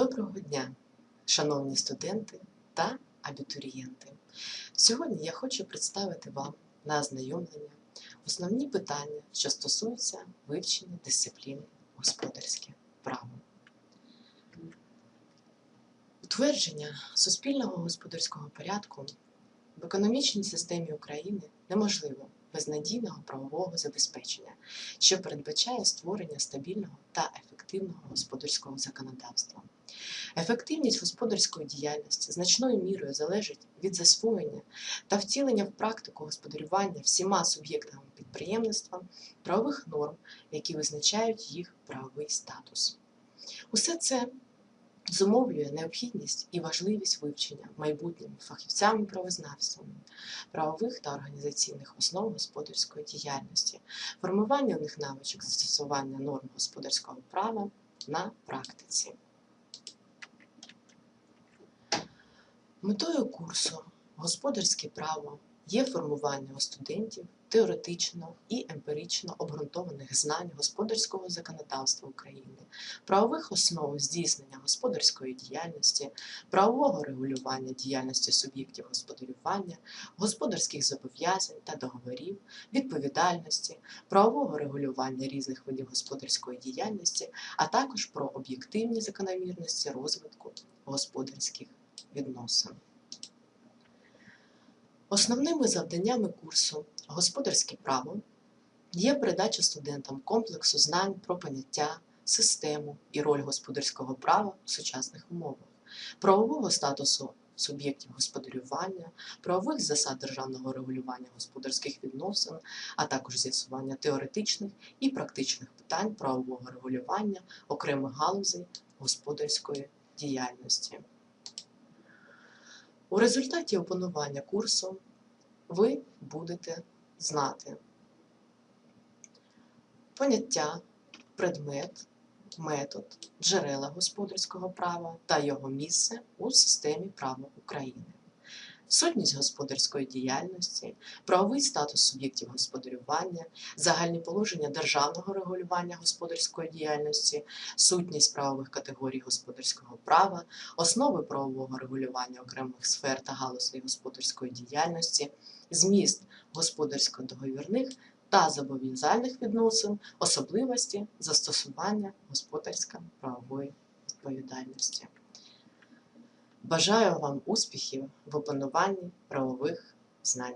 Доброго дня, шановні студенти та абітурієнти. Сьогодні я хочу представити вам на ознайомлення основні питання, що стосуються вивчення дисципліни господарське право. Утвердження суспільного господарського порядку в економічній системі України неможливо без надійного правового забезпечення, що передбачає створення стабільного та ефективного господарського законодавства. Ефективність господарської діяльності значною мірою залежить від засвоєння та втілення в практику господарювання всіма суб'єктами підприємництва правових норм, які визначають їх правовий статус. Усе це зумовлює необхідність і важливість вивчення майбутніми фахівцями-правознавцями правових та організаційних основ господарської діяльності, формування у них навичок застосування норм господарського права на практиці. Метою курсу Господарське право. Є формування у студентів теоретично і емпірично обґрунтованих знань господарського законодавства України, правових основ здійснення господарської діяльності, правового регулювання діяльності суб'єктів господарювання, господарських зобов'язань та договорів, відповідальності, правового регулювання різних видів господарської діяльності, а також про об'єктивні закономірності розвитку господарських відносин. Основними завданнями курсу Господарське право є передача студентам комплексу знань про поняття, систему і роль господарського права в сучасних умовах, правового статусу суб'єктів господарювання, правових засад державного регулювання господарських відносин, а також з'ясування теоретичних і практичних питань правового регулювання окремих галузей господарської діяльності. У результаті опанування курсу ви будете знати поняття, предмет, метод, джерела господарського права та його місце у системі права України, сутність господарської діяльності, правовий статус суб'єктів господарювання, загальні положення державного регулювання господарської діяльності, сутність правових категорій господарського права, основи правового регулювання окремих сфер та галузей господарської діяльності, зміст господарсько-договірних та зобов'язальних відносин, особливості застосування господарсько-правової відповідальності. Бажаю вам успіхів в опануванні правових знань.